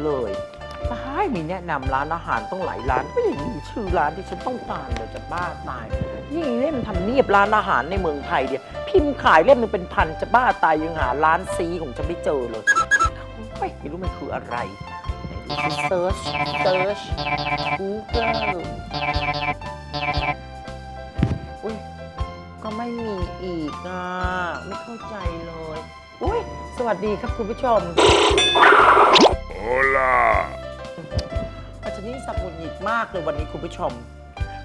เขียนเลยตายมีแนะนำร้านอาหารต้องหลายร้านไม่ได้มีชื่อร้านที่ฉันต้องการเลยจะบ้าตายนี่เล่มทำเนียบร้านอาหารในเมืองไทยเดียพิมพ์ขายเล่มหนึงเป็นพันจะบ้าตายยังหาร้านซีของฉันไม่เจอเลยโอ้ยไม่รู้มันคืออะไรเซิร์ชเซิร์ชกูเกิลอุ้ยก็ไม่มีอีกอะไม่เข้าใจเลยอุ้ยสวัสดีครับคุณผู้ชม อาจารย์นี่สับหงุดหงิดมากเลยวันนี้คุณผู้ชม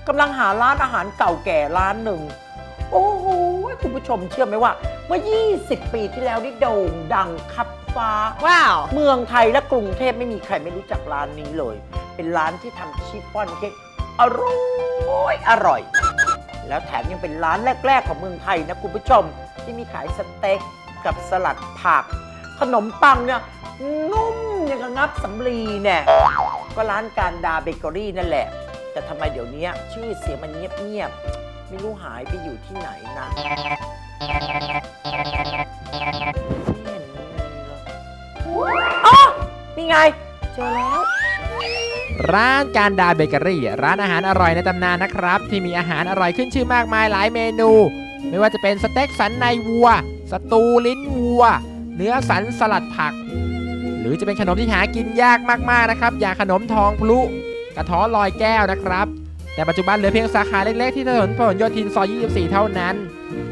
กำลังหาร้านอาหารเก่าแก่ร้านหนึ่ง โอ้โหคุณผู้ชมเชื่อไหมว่า เมื่อ 20 ปีที่แล้วนี่โด่งดังคับฟ้า ว้าว เมืองไทยและกรุงเทพไม่มีใครไม่รู้จักร้านนี้เลย เป็นร้านที่ทำชิฟฟ่อนเค้กอร่อยอร่อย แล้วแถมยังเป็นร้านแรก ๆ ของเมืองไทยนะคุณผู้ชมที่มีขายสเต็กกับสลัดผัก ขนมปังเนี่ยนุ่มอ ย่างกับงับสำลีเนี่ย ก็ร้านการดาเบเกอรี่นั่นแหละ แต่ทำไมเดี๋ยวนี้ชื่อเสียงมันเงียบๆไม่รู้หายไปอยู่ที่ไหนนะไม่เห็นมีเลยอ๋อนี่ไง เจอแล้ว ร้านการดาเบเกอรี่ ร้านอาหารอร่อยในตำนานนะครับ ที่มีอาหารอร่อยขึ้นชื่อมากมายหลายเมนู ไม่ว่าจะเป็นสเต็กสันในวัว สตูลิ้นวัว เนื้อสันสลัดผัก รือจะเป็นขนมที่หากินยากมากๆนะครับ อย่างขนมทองพลุกระท้อลอยแก้วนะครับ แต่ปัจจุบันเหลือเพียงสาขาเล็กๆที่ถนนพหลโยธินซอย 24 เท่านั้น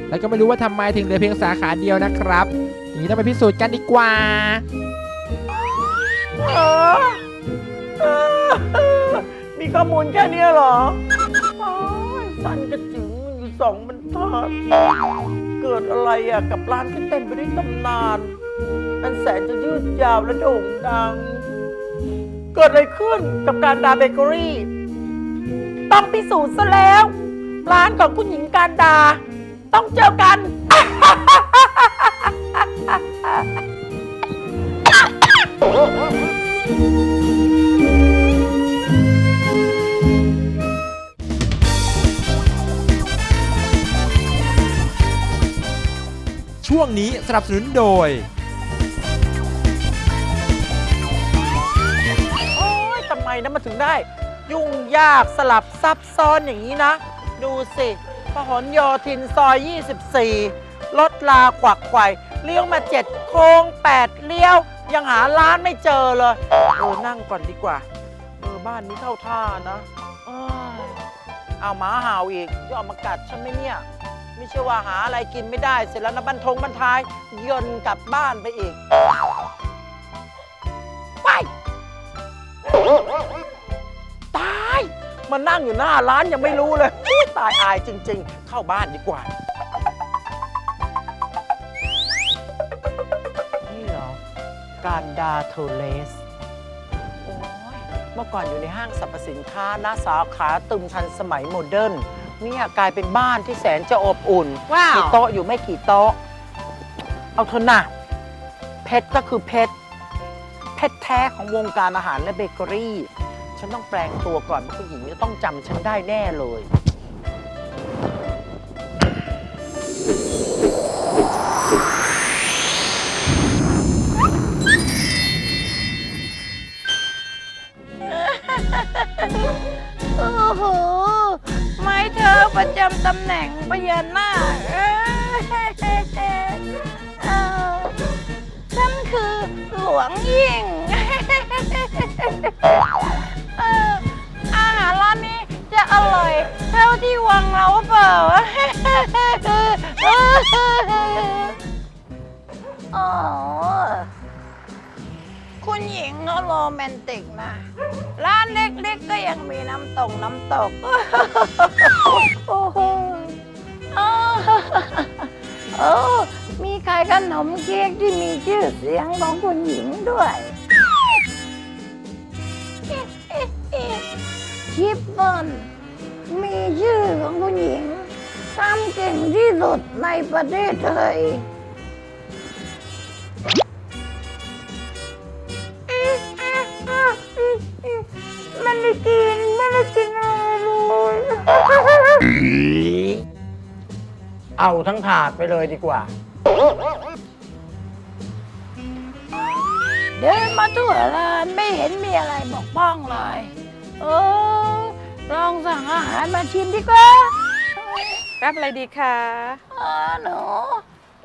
แล้วก็ไม่รู้ว่าทำไมถึงเหลือเพียงสาขาเดียวนะครับอย่างนี้ต้องไปพิสูจน์กันดีกว่าออมีข้อมูลแค่นี้เหรอสั้นกระจึงมันอยู่สองบรรทัดเกิดอะไรอะกับร้านที่เต็มไปด้วยตำนาน อันแสนจะยืดยาวและโด่งดัง เกิดอะไรขึ้นกับการดาเบเกอรี่ ต้องพิสูจน์ซะแล้ว ร้านของคุณหญิงการดา ต้องเจอกัน ช่วงนี้สนับสนุนโดย ถึงได้ ยุ่งยากสลับซับซ้อนอย่างนี้นะ ดูสิพหลโยธินซอย 24 รถลาขวักไขวเลี้ยวมาเจ็ดโค้งแปดเลี้ยว ยังหาร้านไม่เจอเลยเออนั่งก่อนดีกว่าเออบ้านนี้เข้าท่านะเอ้ยเอาหมาเห่าอีกจะเอมากัดฉันไหมเนี่ย ไม่ใช่ว่าหาอะไรกินไม่ได้เสร็จแล้วนะบันทงบันทาย ยนต์กลับบ้านไปอีก มานั่งอยู่หน้าร้านยังไม่รู้เลยอุ๊ยตายอายจริง ๆ เข้าบ้านดีกว่า นี่เหรอ การดาโทเลส โอ้ยเมื่อก่อนอยู่ในห้างสรรพสินค้านะสาขาตึมทันสมัยโมเดิร์นเนี่ยกลายเป็นบ้านที่แสนจะอบอุ่น ว้าว มีโต๊ะอยู่ไม่กี่โต๊ะ เอาเถอะนะเพชรก็คือเพชรเพชรแท้ของวงการอาหารและเบเกอรี่ ฉันต้องแปลงตัวก่อนผู้หญิงจะต้องจำฉันได้แน่เลยโมีน้ำตกน้ำตก โอ้โหอ้าวเอมีขายขนมเค้กที่มีชื่อเสียงของคุณหญิงด้วยชิปเปิลมีชื่อของคุณหญิงทำเก่งที่สุดในประเทศไทย เอาทั้งถาดไปเลยดีกว่า เดินมาทั่วร้านไม่เห็นมีอะไรบกพร่องเลยเออลองสั่งอาหารมาชิมดีกว่ารับอะไรดีคะเออหนู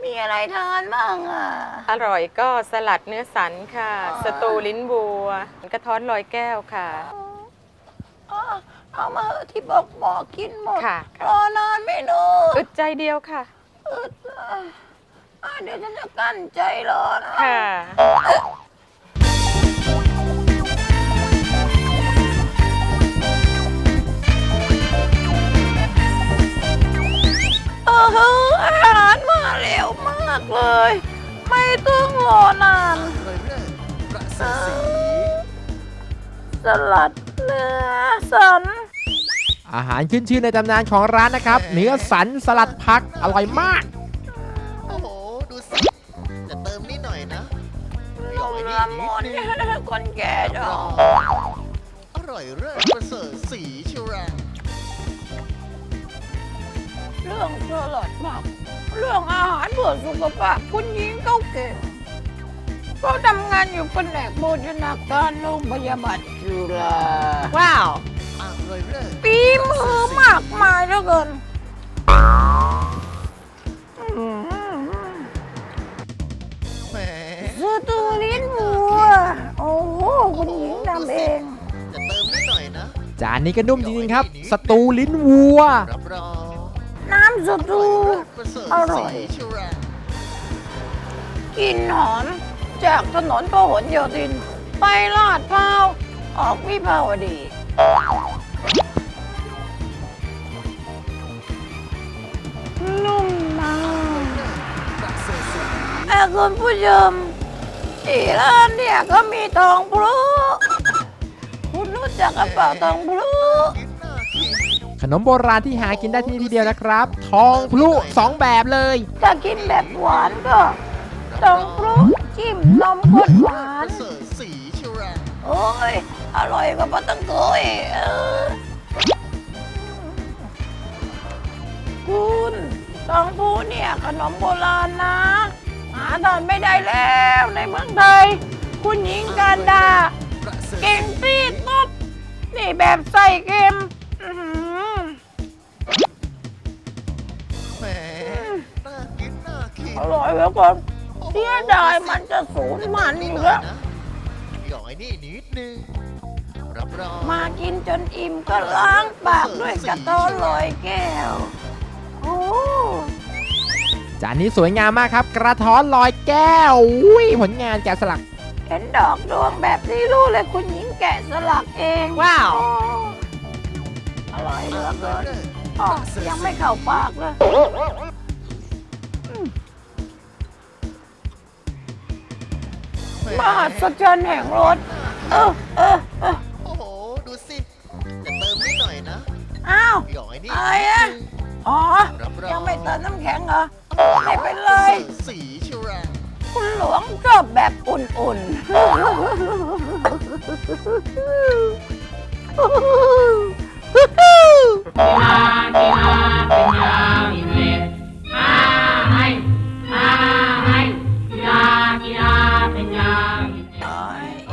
มีอะไรทานบ้างอะ อร่อยก็สลัดเนื้อสันค่ะอ๋อสตูลิ้นบัว กระท้อนลอยแก้วค่ะ อ๋อ เอามาเถอะที่บอกบอกกินหมดค่ะ รอนานไม่หนูอึดใจเดียวค่ะ อึดอะเดี๋ยวฉันจะกั้นใจรอนะ ค่ะ เออฮึอาหารมาเร็วมากเลย ไม่ต้องรอนานเลยเรื่อยประเสริฐศรีสลัดเนื้อสัน อาหารขึ้นชื่อในตำนานของร้านนะครับ เนื้อสันสลัดผักอร่อยมาก โอ้โห ดูสิจะเติมนิดหน่อยนะหยอกไอ้นี่ละนิมุดนนึงคนแก่ดอกอร่อยเรื่อยประเสริฐศรีชิวราเรื่องสลัดผักเรื่องอาหารเพื่อสุขภาพคุณหญิงเขาเก่งก็ทำงานอยู่แผนกโภชนาการโรงพยาบาลจุฬาว้าวอร่อยเรื่อย ปีมือมากมายเหลือเกินอืมแหมสตูลิ้นวัว โอ้โหคุณหญิงทำเอง จะเติมนิดหน่อยนะ จานนี้ก็นุ่มจริงๆครับ สตูลิ้นวัว รับรองน้ำสอตูร่อยเรื่อยประเสริฐอศร่อยรีชิวรากลิ่นหอมจากถนนพหลโยธิน ไปลาดพร้าว ออกวิภาวดี นุ่มมากประเสริฐศรีแต่คุณผู้ชมที่ร้านเนี่ยก็มีทองพลุคุณรู้จักกระเป๋าทองพลุกินน่ากินขนมโบราณที่หากินได้ที่นี่ทีเดียวนะครับ ทองพลุสองแบบเลย ถ้ากินแบบหวานก็ทองพลุจิ้มนมข้นหวาปนระเสริฐศรีชิวราโอ้ย อร่อยกว่าปลาตังโกอีกเออ เนี่ยขนมโบราณนะ หาทานไม่ได้แล้วในเมืองไทย คุณหญิงการดาประเสริฐเก่งตีตบนี่แบบใส่เค็มอื้อหือแหมน่ากินน่ากินอร่อยแล้วก่อนเสียดายมันจะสูญมันอยู่แล้วหยอกไอ้นี่นิดนึง รับรอง มากินจนอิ่มก็ล้างปากด้วยกระต้อนลอยแก้วโอ้ จานนี้สวยงามมากครับ กระท้อนลอยแก้วอุ้ยผลงานแกะสลัก เห็นดอกดวงแบบนี้รู้เลยคุณหญิงแกะสลักเองว้าวโอ้อร่อยเหลือเกินอ๋อยังไม่เข้าปากเลยมหัศจรรย์แห่งรถ เออเออเออโอ้โห ดูสิจะเติมนิดหน่อยนะอ้าวหยอกไอ้นี่อะไรอะอ๋อ รับรองยังไม่เติมน้ำแข็งเหรอ ไม่เป็นไร สีชิวราคุณหลวงชอบแบบอุ่นๆโอ้ย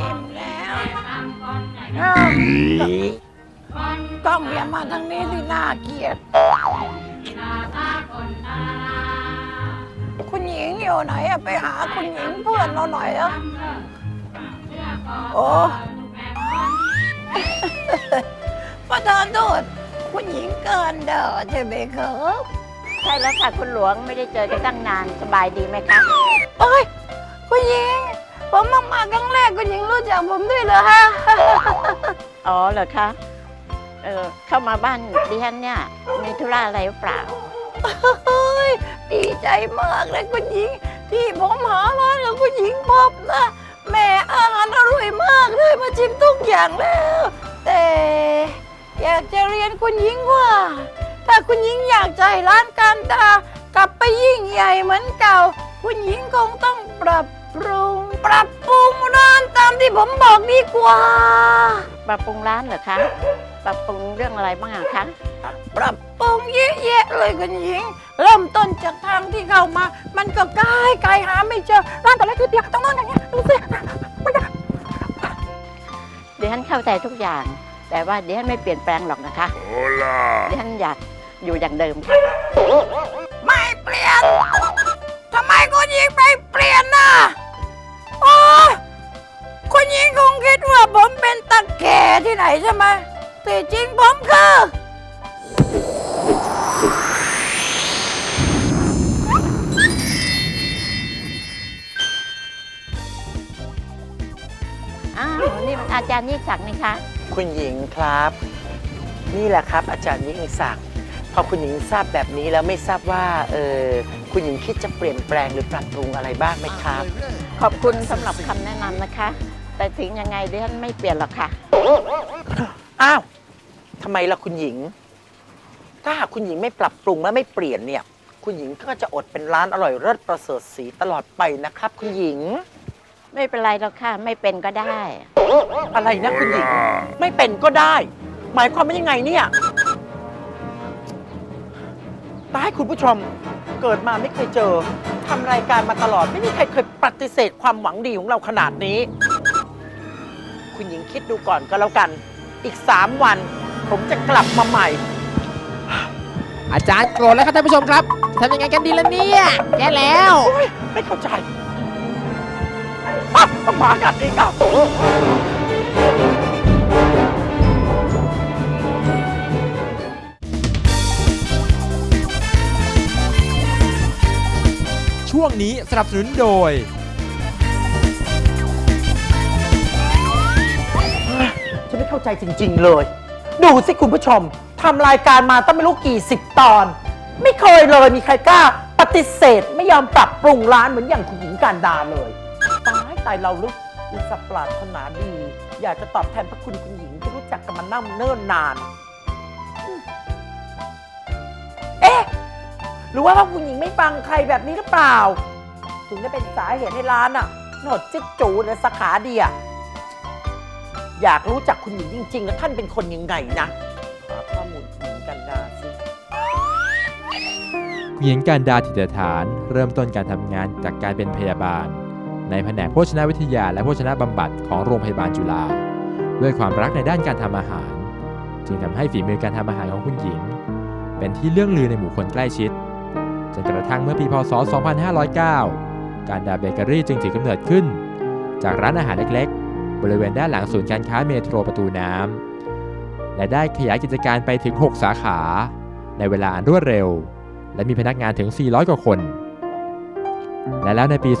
อิ่มแล้วอ้าวกล้องอย่ามาทางนี้สิน่าเกลียด คุณหญิงอยู่ไหนอะไปหาคุณหญิงเพื่อนเราหน่อยอะโอ้ประธานโทษคุณหญิงเกินเด้อใช่ไหมครับใช่แล้วค่ะคุณหลวงไม่ได้เจอกันตั้งนานสบายดีไหมคะโอ้ยคุณหญิง ผมมามาครั้งแรกคุณหญิงรู้จักผมด้วยเหรอฮะอ๋อเหรอคะเออเข้ามาบ้านดิฉันเนี่ยมีธุระอะไรหรือเปล่าเฮ้ย ดีใจมากเลยคุณหญิง ที่ผมหาร้านของคุณหญิงพบนะแม่อาหารอร่อยมากเลยมาชิมทุกอย่างแล้ว แต่อยากจะเรียนคุณหญิงว่า ถ้าคุณหญิงอยากจะให้ร้านการดากลับไปยิ่งใหญ่เหมือนเก่า คุณหญิงคงต้องปรับปรุง ปรับปรุงร้านตามที่ผมบอกดีกว่า ปรับปรุงร้านเหรอคะ ปรับปรุงเรื่องอะไรบ้างอะคะ ปรับ ปรุงเยอะแยะเลยคุณหญิง เริ่มต้นจากทางที่เข้ามา มันก็ไกลไกลหาไม่เจอร้านแต่ละคือเดียวต้องนอนอย่างเงี้ยดูสิไม่ได้ดิฉันเข้าใจทุกอย่าง แต่ว่าดิฉันไม่เปลี่ยนแปลงหรอกนะคะดิฉันอยากอยู่อย่างเดิมค่ะไม่เปลี่ยนทำไมคุณหญิงไม่เปลี่ยนน่ะโอ้คุณหญิงคงคิดว่าผมเป็นตะแก่ที่ไหนใช่ไหมแต่จริงผมคือ อ้าวนี่มันอาจารย์ยิ่งศักดิ์นี่คะ คุณหญิงครับ นี่แหละครับ อาจารย์ยิ่งศักดิ์พอคุณหญิงทราบแบบนี้แล้วไม่ทราบว่าเออคุณหญิงคิดจะเปลี่ยนแปลงหรือปรับปรุงอะไรบ้างไหมครับ ขอบคุณสำหรับคำแนะนำนะคะ แต่ถึงยังไงดิฉันไม่เปลี่ยนหรอกค่ะ อ้าวทำไมล่ะคุณหญิง ถ้าหากคุณหญิงไม่ปรับปรุงและไม่เปลี่ยนเนี่ย คุณหญิงก็จะอดเป็นร้านอร่อยเลิศประเสริฐสีตลอดไปนะครับ คุณหญิง ไม่เป็นไรหรอกค่ะ ไม่เป็นก็ได้ อะไรนะคุณหญิง ไม่เป็นก็ได้ หมายความว่ายังไงเนี่ยตายคุณผู้ชมเกิดมาไม่เคยเจอทำรายการมาตลอด ไม่มีใครเคยปฏิเสธความหวังดีของเราขนาดนี้ คุณหญิงคิดดูก่อนก็แล้วกัน อีก 3 วัน ผมจะกลับมาใหม่ อาจารย์โกรธแล้วครับท่านผู้ชมครับทำยังไงกันดีล่ะเนี่ยแย่แล้ว โอ๊ยไม่เข้าใจอะต้องมากันอีกอะช่วงนี้สนับสนุนโดย ฉันไม่เข้าใจจริง ๆ เลย ดูสิคุณผู้ชม ทำรายการมาตั้งไม่รู้กี่สิบตอน ไม่เคยเลยมีใครกล้าปฏิเสธไม่ยอมปรับปรุงร้านเหมือนอย่างคุณหญิงการดาเลยตายตายเราลึกอุตสาห์ปรารถนาดี อยากจะตอบแทนพระคุณคุณหญิงที่รู้จักกันมานั่งเนิ่นนาน เอ๊ะ หรือว่าพระคุณหญิงไม่ฟังใครแบบนี้หรือเปล่า ถึงได้เป็นสาเหตุให้ร้านอะหนดจิ๊กจูในสาขาเดียอยากรู้จักคุณหญิงจริงๆแล้วท่านเป็นคนยังไงนะ ญิงกันดาสิคุณหญิงการดาธิตฐาน เริ่มต้นการทำงานจากการเป็นพยาบาล ในแผนกโภชนาวิทยาและโภชนาบำบัดของโรงพยาบาลจุฬาด้วยความรักในด้านการทำอาหาร จึงทำให้ฝีมือการทำอาหารของคุณหญิง เป็นที่เลื่องลือในหมู่คนใกล้ชิดจนกระทั่งเมื่อปีพศ 2509 การดาเบเกอรี่จึงถือกำเนิดขึ้น จากร้านอาหารเล็กๆ บริเวณด้านหลังศูนย์การค้าเมโทรประตูน้ำ และได้ขยายกิจการไปถึง 6 สาขา ในเวลาอันรวดเร็ว และมีพนักงานถึง 400 กว่าคน และแล้วในปี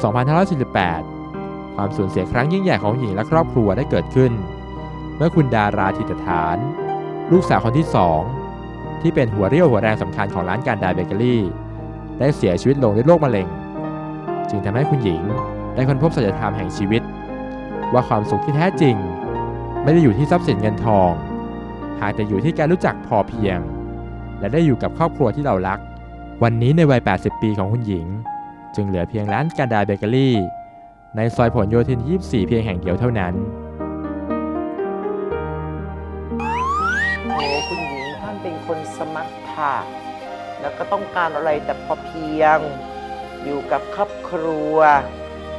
2548 ความสูญเสียครั้งยิ่งใหญ่ของหญิงและครอบครัวได้เกิดขึ้น เมื่อคุณดาราธิตฐาน ลูกสาวคนที่สองที่เป็นหัวเรี่ยวหัวแรงสำคัญของร้านการดาเบเกอรี่ ได้เสียชีวิตลงด้วยโรคมะเร็ง จึงทำให้คุณหญิงได้ค้นพบสัจธรรมแห่งชีวิต ว่าความสุขที่แท้จริง ไม่ได้อยู่ที่ทรัพย์สินเงินทอง หากแต่อยู่ที่การรู้จักพอเพียง และได้อยู่กับครอบครัวที่เรารัก วันนี้ในวัย 80 ปีของคุณหญิง จึงเหลือเพียงร้านการดาเบเกอรี่ ในซอยผลโยธิน 24 เพียงแห่งเดียวเท่านั้นโอ้คุณหญิงท่านเป็นคนสมัครค่ะแล้วก็ต้องการอะไรแต่พอเพียง อยู่กับครอบครัว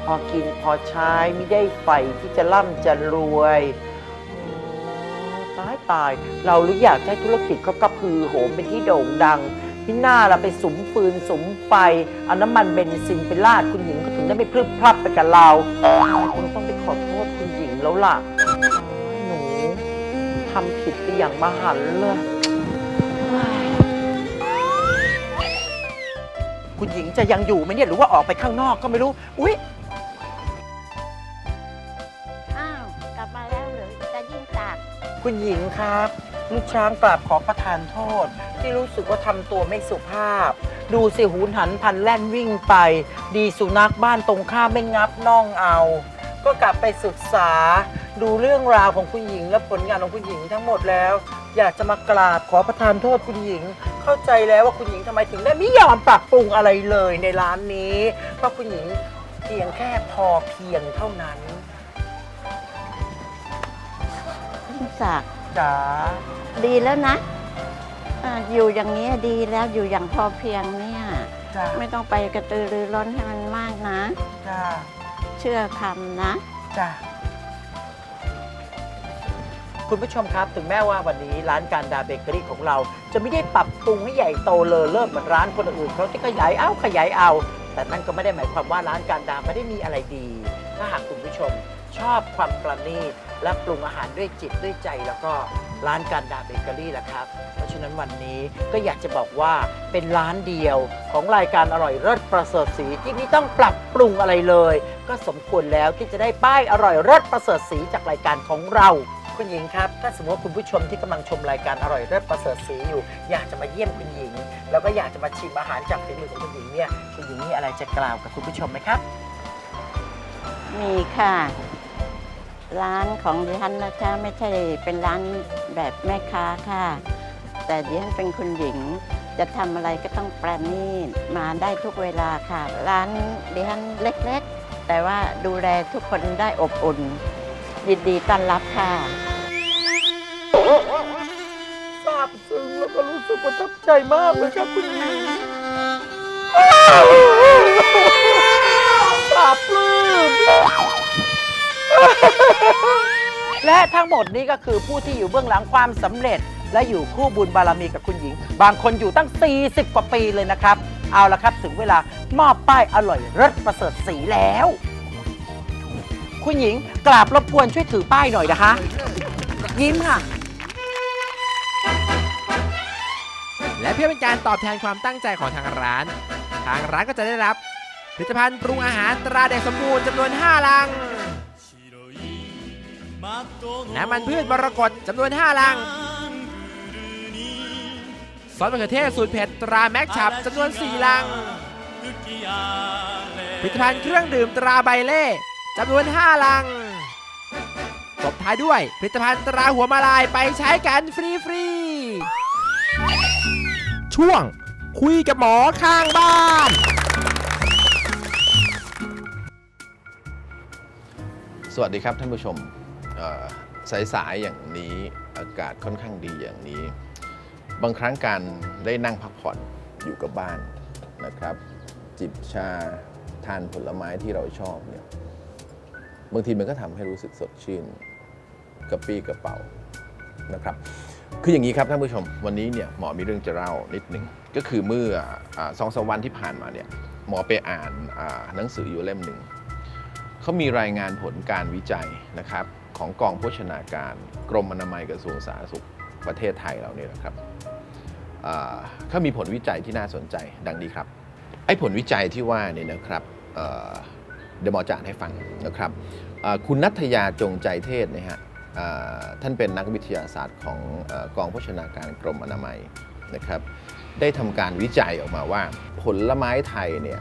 พอกินพอใช้ไม่ได้ใฝ่ที่จะร่ำจะรวย ตาย เราหรืออยากให้ธุรกิจเขากระพือโหมเป็นที่โด่งดังพี่หน้าเราไปสุมฟืนสุมไฟเอาน้ำมันเบนซินไปลาดคุณหญิงก็ถึงได้ไม่พลึบพลับไปกับเราคงต้องไปขอโทษคุณหญิงแล้วล่ะหนูทำผิดไปอย่างมหันต์เลยเฮ้ยคุณหญิงจะยังอยู่ไหมเนี่ยหรือว่าออกไปข้างนอกก็ไม่รู้ อุ๊ย คุณหญิงครับ ลูกช้างกราบขอประทานโทษ ที่รู้สึกว่าทำตัวไม่สุภาพ ดูสิหูหันพันแล่นวิ่งไป ดีสุนัขบ้านตรงข้ามไม่งับน่องเอา ก็กลับไปศึกษา ดูเรื่องราวของคุณหญิงและผลงานของคุณหญิงทั้งหมดแล้ว อยากจะมากราบขอประทานโทษคุณหญิง เข้าใจแล้วว่าคุณหญิงทำไมถึงได้ไม่ยอมปรับปรุงอะไรเลยในร้านนี้ เพราะคุณหญิงเพียงแค่พอเพียงเท่านั้น ศักดิ์จ๋าดีแล้วนะอ่าอยู่อย่างนี้ดีแล้วอยู่อย่างพอเพียงเนี่ย จ้าไม่ต้องไปกระตือรือร้นให้มันมากนะ จ้าเชื่อคำนะ จ้าคุณผู้ชมครับถึงแม้ว่าวันนี้ร้านการดาเบเกอรี่ของเรา จะไม่ได้ปรับปรุงให้ใหญ่โตเลอเลิศเหมือนร้านคนอื่นเขาที่ขยายเอาขยายเอา แต่นั่นก็ไม่ได้หมายความว่าร้านการดาไม่ได้มีอะไรดี ถ้าหากคุณผู้ชม ชอบความประณีตและปรุงอาหารด้วยจิตด้วยใจ แล้วก็ร้านการดาเบเกอรี่ละครับ เพราะฉะนั้นวันนี้ก็อยากจะบอกว่าเป็นร้านเดียวของรายการอร่อยเลิศประเสริฐสีที่ไม่ต้องปรับปรุงอะไรเลย ก็สมควรแล้วที่จะได้ป้ายอร่อยเลิศประเสริฐสีจากรายการของเราคุณหญิงครับ ถ้าสมมติว่าคุณผู้ชมที่กำลังชมรายการอร่อยเลิศประเสริฐสีอยู่ อยากจะมาเยี่ยมคุณหญิง แล้วก็อยากจะมาชิมอาหารจากฝีมือของคุณหญิงเนี่ยคุณหญิงมีอะไรจะกล่าวกับคุณผู้ชมไหมครับ มีค่ะ ร้านของดิฉันนะคะไม่ใช่เป็นร้านแบบแม่ค้าค่ะ แต่ดิฉันเป็นคุณหญิง จะทำอะไรก็ต้องประณีตมาได้ทุกเวลาค่ะ ร้านดิฉันเล็กๆ แต่ว่าดูแลทุกคนได้อบอุ่น ยินดีต้อนรับค่ะซาบซึ้งแล้วก็รู้สึกประทับใจมากเลยครับคุณหญิงปลาบปลื้ม และทั้งหมดนี้ก็คือผู้ที่อยู่เบื้องหลังความสำเร็จ และอยู่คู่บุญบารมีกับคุณหญิง บางคนอยู่ตั้ง 40 กว่าปีเลยนะครับ เอาละครับถึงเวลามอบป้ายอร่อยรสประเสริฐสีแล้ว คุณหญิงกราบรบกวนช่วยถือป้ายหน่อยนะคะ ยิ้มค่ะ และเพื่อเป็นการตอบแทนความตั้งใจของทางร้าน ทางร้านก็จะได้รับผลิตภัณฑ์ปรุงอาหารตราเด็กสมบูรณ์จำนวน 5 ลัง น้ำมันพืชมรกตจำนวน 5 ลัง ซอสมะเขือเทศสูตรเผ็ดตราแม็กชับจำนวน 4 ลัง ผลิตภัณฑ์เครื่องดื่มตราใบเล่จำนวน 5 ลังตบท้ายด้วยผลิตภัณฑ์ตราหัวมาลายไปใช้กันฟรีๆ ช่วงคุยกับหมอข้างบ้าน สวัสดีครับท่านผู้ชม สายๆอย่างนี้อากาศค่อนข้างดีอย่างนี้ บางครั้งการได้นั่งพักผ่อนอยู่กับบ้านนะครับ จิบชาทานผลไม้ที่เราชอบเนี่ยบางทีมันก็ทำให้รู้สึกสดชื่นกระปรี้กระเป๋านะครับ คืออย่างนี้ครับท่านผู้ชมวันนี้เนี่ยหมอมีเรื่องจะเล่านิดหนึ่งก็คือเมื่ออสองสามวันที่ผ่านมาเนี่ยหมอไปอ่านหนังสืออยู่เล่มหนึ่งเขามีรายงานผลการวิจัยนะครับ ของกองโภชนาการ กรมอนามัยกระทรวงสาธารณสุขประเทศไทยเราเนี่ยนะครับเขามีผลวิจัยที่น่าสนใจดังนี้ครับ ไอ้ผลวิจัยที่ว่าเนี่ยนะครับเเดี๋ยวหมอจะอ่านให้ฟังนะครับคุณนัทยาจงใจเทศนะฮะท่านเป็นนักวิทยาศาสตร์ของอกองโภชนาการกรมอนามัยนะครับ ได้ทำการวิจัยออกมาว่าผลไม้ไทยเนี่ย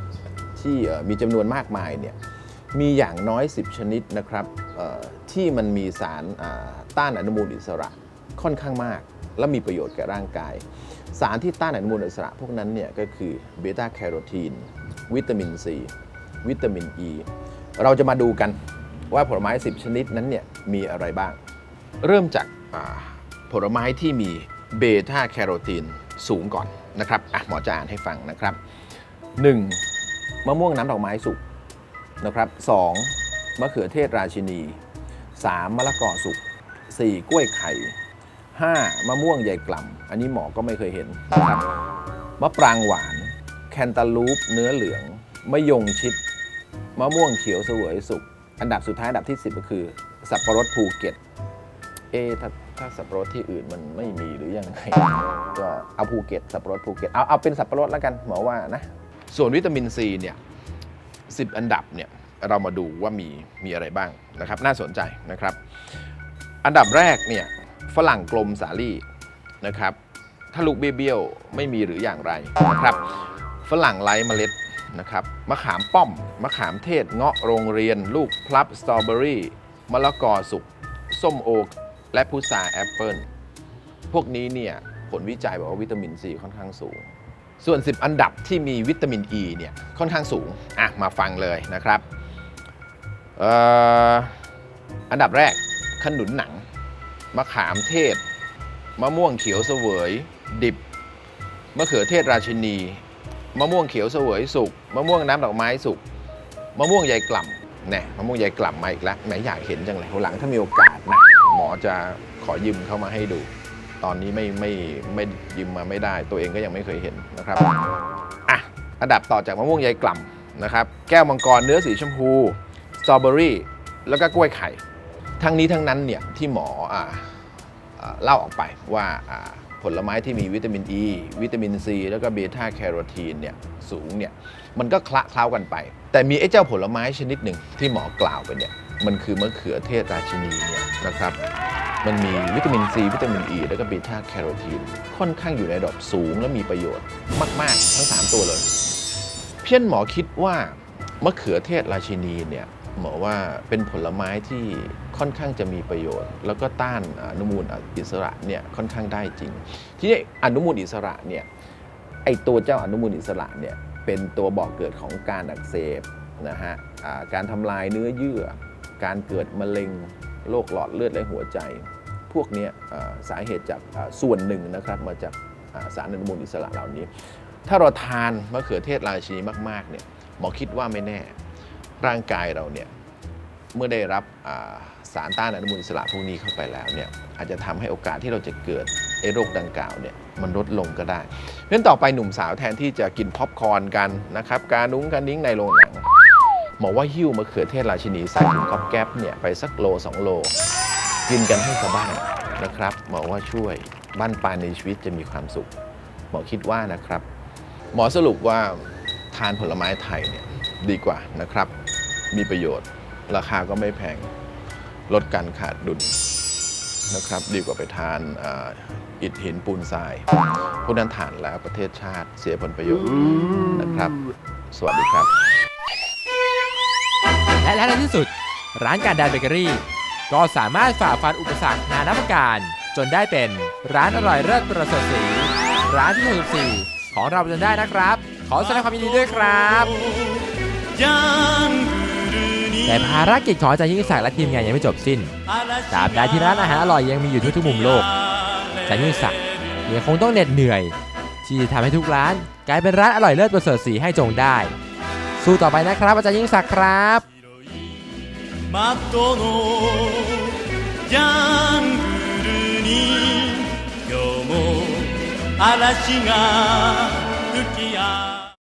ที่มีจำนวนมากมายเนี่ย มีอย่างน้อย 10 ชนิดนะครับที่มันมีสารต้านอนุมูลอิสระค่อนข้างมาก และมีประโยชน์แก่ร่างกาย สารที่ต้านอนุมูลอิสระพวกนั้นเนี่ยก็คือเบต้าแคโรทีน วิตามินซีวิตามินอ e. ีเราจะมาดูกันว่าผลไม้ 10 ชนิดนั้นเนี่ยมีอะไรบ้าง เริ่มจากผลไม้ที่มีเบต้าแคโรทีนสูงก่อนนะครับอะหมอจะอ่านให้ฟังนะครับ 1. มะม่วงน้ำดอกไม้สุก นะครับ 2. มะเขือเทศราชินี 3. มะละกอสุก 4. กล้วยไข่ 5. มะม่วงใหญ่กล่ำอันนี้หมอก็ไม่เคยเห็นนะครับมะปรางหวาน แคนตาลูปเนื้อเหลือง มะยงชิด มะม่วงเขียวเสวยสุก อันดับสุดท้ายอันดับที่ 10 ก็คือ สับปะรดภูเก็ต เอถ้าถ้าสับปะรดที่อื่นมันไม่มีหรือยังไงก็เอาภูเก็ตสับปะรดภูเก็ตเอาเอาเป็นสับปะรดแล้วกันหมอว่านะส่วนวิตามินซีเนี่ย 10 อันดับเนี่ยเรามาดูว่ามีมีอะไรบ้างนะครับ น่าสนใจนะครับ อันดับแรกเนี่ยฝรั่งกลมสาลี่นะครับ ถ้าลูกเบี้ยวไม่มีหรืออย่างไรนะครับฝรั่งไร้เมล็ดนะครับมะขามป้อม มะขามเทศเงาะโรงเรียน ลูกพลับสตรอเบอรี่มะละกอสุกส้มโอและพุทราแอปเปิลพวกนี้เนี่ยผลวิจัยบอกว่าวิตามินซีค่อนข้างสูง ส่วน 10 อันดับที่มีวิตามินอ e ีเนี่ยค่อนข้างสูง อะ มาฟังเลยนะครับอออันดับแรกขนุนหนัง มะขามเทศ มะม่วงเขียวเสวย ดิบ มะเขือเทศราชินี มะม่วงเขียวเสวยสุก มะม่วงน้ำดอกไม้สุก มะม่วงใยกล่ำแน่มะม่วงใยกล่ำมาอีกแล้วแหมอยากเห็นจังเลยวันหลังถ้ามีโอกาสนะหมอจะขอยืมเข้ามาให้ดู ตอนนี้ไม่ไม่ไม่ยืมมาไม่ได้ ตัวเองก็ยังไม่เคยเห็นนะครับอะอันดับต่อจากมะม่วงใยกล่ำนะครับ แก้วมังกรเนื้อสีชมพูสตรอเบอรี่แล้วก็กล้วยไข่ ทั้งนี้ทั้งนั้นเนี่ยที่หมออ่าเล่าออกไปว่าอ่าผลไม้ที่มีวิตามินอ e, ีวิตามินซีแล้วก็เบต้าแคโรทีนเนี่ยสูงเนี่ยมันก็คละเคล้ากันไป แต่มีไอ้เจ้าผลไม้ชนิดหนึ่งที่หมอกล่าวไปเนี่ยมันคือมะเขือเทศราชินีเนี่ยนะครับ มันมีวิตามินซีวิตามินอ e, ีแล้วก็เบต้าแคโรทีนค่อนข้างอยู่ในระดับสูงและมีประโยชน์มาก ๆ ทั้ง 3 ตัวเลย เพี้ยนหมอคิดว่ามะเขือเทศราชินีเนี่ยหมอว่าเป็นผลไม้ที่ค่อนข้างจะมีประโยชน์ แล้วก็ต้านอนุมูลอิสระเนี่ยค่อนข้างได้จริง ทีนี้อนุมูลอิสระเนี่ยไอตัวเจ้าอนุมูลอิสระเนี่ยเป็นตัวบอกเกิดของการอักเสบนะฮะการทำลายเนื้อเยื่อ การเกิดมะเร็งโรคหลอดเลือดและหัวใจ พวกนี้สาเหตุจากส่วนหนึ่งนะครับมาจากสารอนุมูลอิสระเหล่านี้ ถ้าเราทานมะเขือเทศราชินีมากๆเนี่ยหมอคิดว่าไม่แน่ ร่างกายเราเนี่ยเมื่อได้รับสารต้านอนุมูลอิสระพวกนี้เข้าไปแล้วเนี่ยอาจจะทำให้โอกาสที่เราจะเกิดไอ้โรคดังกล่าวเนี่ยมันลดลงก็ได้ เพราะฉะนั้นต่อไปหนุ่มสาวแทนที่จะกินพ็อปคอร์นกันนะครับ การนุ้งการนิ้งในโรงหนังหมอว่าหิ้วมะเขือเทศราชินีใส่ถุงก๊อบแก๊บเนี่ยไปสักโล 2 โล กินกันให้สบายนะครับหมอว่าช่วยบ้านปลายในชีวิตจะมีความสุข หมอคิดว่านะครับ หมอสรุปว่าทานผลไม้ไทยเนี่ยดีกว่านะครับ มีประโยชน์ ราคาก็ไม่แพงลดการขาดดุลนะครับ ดีกว่าไปทานอ,อิฐหินปูนทรายพวกนั้นทานแล้วประเทศชาติเสียผลประโยชน์นะครับ สวัสดีครับ และและในที่สุด ร้านการดานเบเกอรี่ ก็สามารถฝ่าฟันอุปสรรคนานาประการ จนได้เป็นร้านอร่อยเลิศประเสริฐศรีร้านที่ 64 ของเราจนได้นะครับ ขอแสดงความยินดีด้วยครับแต่ภารกิจของอาจารย์ยิ่งศักดิ์และทีมงานยังไม่จบสิ้นตราบใดที่ร้านอาหารอร่อยยังมีอยู่ทุกๆมุมโลกอาจารย์ยิ่งศักดิ์ยังคงต้องเหน็ดเหนื่อย ที่จะทำให้ทุกร้าน กลายเป็นร้านอร่อยเลิศประเสริฐศรีให้จงได้ สู้ต่อไปนะครับอาจารย์ยิ่งศักดิ์ครับ マットのジャングルに今日も嵐が吹き荒